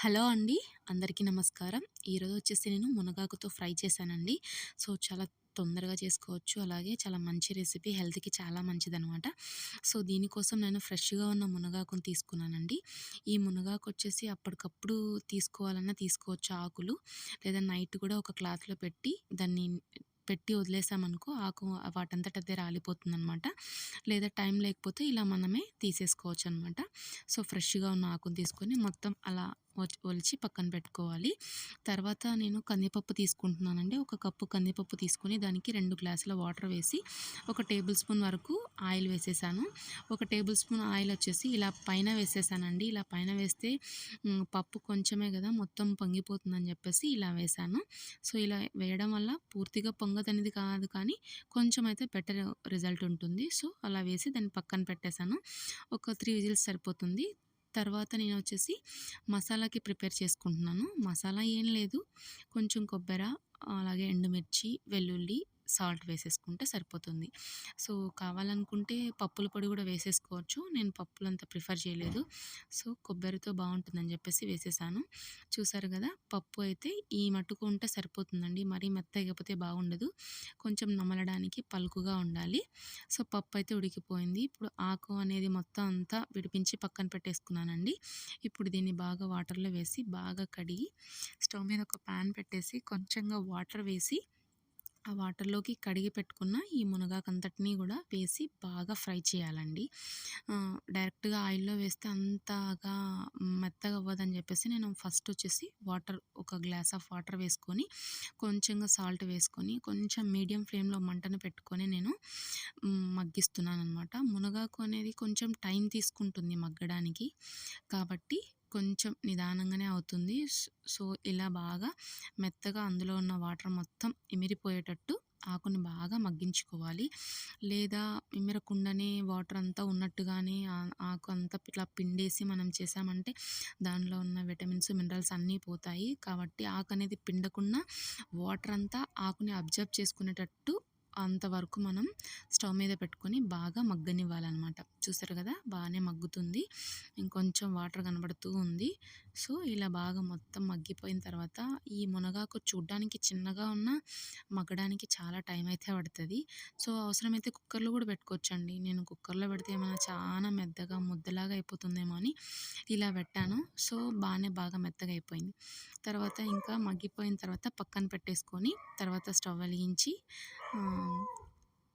Hello అండి. అందరికీ నమస్కారం. ఈరోజు వచ్చేసి నేను మునగాకుతో ఫ్రై చేశానండి. సో చాలా తొందరగా చేసుకోవచ్చు. అలాగే చాలా మంచి రెసిపీ హెల్త్కి చాలా మంచిదనమాట. సో దీనికోసం నేను ఫ్రెష్గా ఉన్న మునగాకును తీసుకున్నానండి. ఈ మునగాకు వచ్చేసి అప్పటికప్పుడు తీసుకోవాలన్నా తీసుకోవచ్చు ఆకులు. లేదా నైట్ కూడా ఒక క్లాత్లో పెట్టి దాన్ని పెట్టి వదిలేసామనుకో ఆకు వాటంతట అదే రాలిపోతుంది అనమాట లేదా టైం లేకపోతే ఇలా మనమే తీసేసుకోవచ్చు అనమాట సో ఫ్రెష్గా ఉన్న ఆకును తీసుకొని మొత్తం అలా ఒలిచి పక్కన పెట్టుకోవాలి. తర్వాత నేను కందిపప్పు తీసుకుంటున్నానండి. ఒక కప్పు కందిపప్పు తీసుకొని దానికి రెండు గ్లాసుల వాటర్ వేసి ఒక టేబుల్ స్పూన్ వరకు ఆయిల్ వేసేసాను. ఒక టేబుల్ స్పూన్ ఆయిల్ వచ్చేసి ఇలా పైన వేసేసానండి. ఇలా పైన వేస్తే పప్పు కొంచెమే కదా మొత్తం పొంగిపోతుందని చెప్పేసి ఇలా వేసాను. సో ఇలా వేయడం వల్ల పూర్తిగా పొంగదనేది కాదు కానీ కొంచెం అయితే బెటర్ రిజల్ట్ ఉంటుంది. సో అలా వేసి దాన్ని పక్కన పెట్టేశాను ఒక త్రీ విజిల్స్ సరిపోతుంది. తర్వాత నేను వచ్చేసి మసాలాకి ప్రిపేర్ చేసుకుంటున్నాను. మసాలా ఏం లేదు. కొంచెం కొబ్బరి అలాగే ఎండుమిర్చి వెల్లుల్లి సాల్ట్ వేసేసుకుంటే సరిపోతుంది. సో కావాలనుకుంటే పప్పుల పొడి కూడా వేసేసుకోవచ్చు. నేను పప్పులు అంత ప్రిఫర్ చేయలేదు. సో కొబ్బరితో బాగుంటుందని చెప్పేసి వేసేసాను. చూసారు కదా పప్పు అయితే ఈ మట్టుకు ఉంటే సరిపోతుందండి. మరీ మెత్తగపోతే బాగుండదు. కొంచెం నమలడానికి పలుకుగా ఉండాలి. సో పప్పు అయితే ఉడికిపోయింది. ఇప్పుడు ఆకు అనేది మొత్తం అంతా విడిపించి పక్కన పెట్టేసుకున్నానండి. ఇప్పుడు దీన్ని బాగా వాటర్లో వేసి బాగా కడిగి స్టవ్ మీద ఒక ప్యాన్ పెట్టేసి కొంచెంగా వాటర్ వేసి ఆ వాటర్లోకి కడిగి పెట్టుకున్న ఈ మునగాకంతటినీ కూడా వేసి బాగా ఫ్రై చేయాలండి. డైరెక్ట్గా ఆయిల్లో వేస్తే అంతగా మెత్తగా అవ్వదని చెప్పేసి నేను ఫస్ట్ వచ్చేసి వాటర్ ఒక గ్లాస్ ఆఫ్ వాటర్ వేసుకొని కొంచెంగా సాల్ట్ వేసుకొని కొంచెం మీడియం ఫ్లేమ్లో మంటను పెట్టుకొని నేను మగ్గిస్తున్నాను అనమాట మునగాకు అనేది కొంచెం టైం తీసుకుంటుంది మగ్గడానికి. కాబట్టి కొంచెం నిదానంగానే అవుతుంది. సో ఇలా బాగా మెత్తగా అందులో ఉన్న వాటర్ మొత్తం ఇమిరిపోయేటట్టు ఆకుని బాగా మగ్గించుకోవాలి. లేదా ఇమిరకుండానే వాటర్ అంతా ఉన్నట్టుగానే ఆకు అంతా ఇట్లా పిండేసి మనం చేసామంటే దానిలో ఉన్న విటమిన్స్ మినరల్స్ అన్నీ పోతాయి. కాబట్టి ఆకు అనేది పిండకుండా వాటర్ అంతా ఆకుని అబ్జర్వ్ చేసుకునేటట్టు అంతవరకు మనం స్టవ్ మీద పెట్టుకొని బాగా మగ్గనివ్వాలన్నమాట. చూసారు కదా? బాగానే మగ్గుతుంది. ఇంకొంచెం వాటర్ కనబడుతూ ఉంది. సో ఇలా బాగా మొత్తం మగ్గిపోయిన తర్వాత ఈ మునగాకు చూడ్డానికి చిన్నగా ఉన్న మగ్గడానికి చాలా టైం అయితే పడుతుంది. సో అవసరమైతే కుక్కర్లో కూడా పెట్టుకోవచ్చండి. నేను కుక్కర్లో పెడితే ఏమైనా చాలా మెత్తగా ముద్దలాగా అయిపోతుందేమో అని ఇలా పెట్టాను. సో బాగానే బాగా మెత్తగా అయిపోయింది. తర్వాత ఇంకా మగ్గిపోయిన తర్వాత పక్కన పెట్టేసుకొని తర్వాత స్టవ్ వెలిగించి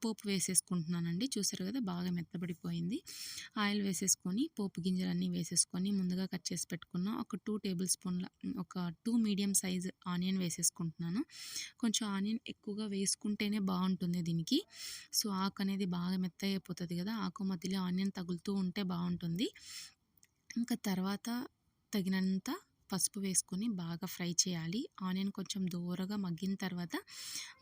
పోపు వేసేసుకుంటున్నానండి. చూసారు కదా బాగా మెత్తబడిపోయింది. ఆయిల్ వేసేసుకొని పోపు గింజలన్నీ వేసేసుకొని ముందుగా కట్ చేసి పెట్టుకున్న ఒక టూ టేబుల్ స్పూన్ల ఒక టూ మీడియం సైజ్ ఆనియన్ వేసేసుకుంటున్నాను. కొంచెం ఆనియన్ ఎక్కువగా వేసుకుంటేనే బాగుంటుంది దీనికి. సో ఆకు అనేది బాగా మెత్త అయిపోతుంది కదా ఆకు మధ్యలో ఆనియన్ తగులుతూ ఉంటే బాగుంటుంది. ఇంకా తర్వాత తగినంత పసుపు వేసుకొని బాగా ఫ్రై చేయాలి. ఆనియన్ కొంచెం దూరగా మగ్గిన తర్వాత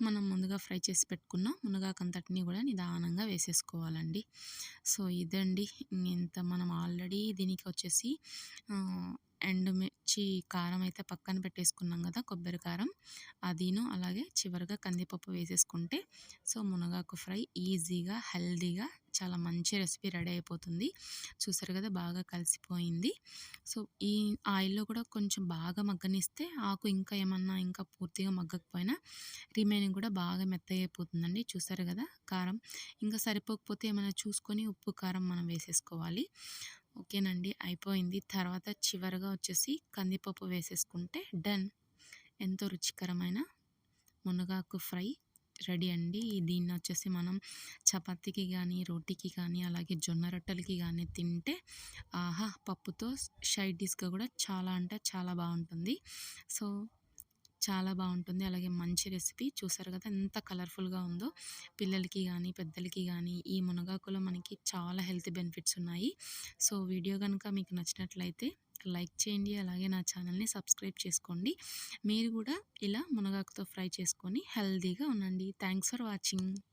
మనం ముందుగా ఫ్రై చేసి పెట్టుకున్న మునగాకంతటిని కూడా నిదానంగా వేసేసుకోవాలండి. సో ఇదండి. ఇంత మనం ఆల్రెడీ దీనికి వచ్చేసి ఎండుమిర్చి కారం అయితే పక్కన పెట్టేసుకున్నాం కదా కొబ్బరి కారం. అదిను అలాగే చివరిగా కందిపప్పు వేసేసుకుంటే సో మునగాకు ఫ్రై ఈజీగా హెల్దీగా చాలా మంచి రెసిపీ రెడీ అయిపోతుంది. చూసారు కదా బాగా కలిసిపోయింది. సో ఈ ఆయిల్లో కూడా కొంచెం బాగా మగ్గనిస్తే ఆకు ఇంకా ఏమన్నా ఇంకా పూర్తిగా మగ్గకపోయినా రిమైనింగ్ కూడా బాగా మెత్తగైపోతుందండి. చూసారు కదా కారం. ఇంకా సరిపోకపోతే ఏమైనా చూసుకొని ఉప్పు కారం మనం వేసేసుకోవాలి. ఓకేనండి అయిపోయింది. తర్వాత చివరగా వచ్చేసి కందిపప్పు వేసేసుకుంటే డన్. ఎంతో రుచికరమైన మునగాకు ఫ్రై రెడీ అండి. దీన్ని వచ్చేసి మనం చపాతీకి కానీ రోటీకి కానీ అలాగే జొన్న రొట్టెలకి కానీ తింటే ఆహా! పప్పుతో షైడ్ డిష్గా కూడా చాలా అంటే చాలా బాగుంటుంది. సో చాలా బాగుంటుంది. అలాగే మంచి రెసిపీ. చూసారు కదా! ఎంత కలర్ఫుల్గా ఉందో. పిల్లలకి కానీ పెద్దలకి కానీ ఈ మునగాకులో మనకి చాలా హెల్త్ బెనిఫిట్స్ ఉన్నాయి. సో వీడియో కనుక మీకు నచ్చినట్లయితే లైక్ చేయండి. అలాగే నా ఛానల్ని సబ్స్క్రైబ్ చేసుకోండి. మీరు కూడా ఇలా మునగాకుతో ఫ్రై చేసుకొని హెల్తీగా ఉండండి. Thanks for watching.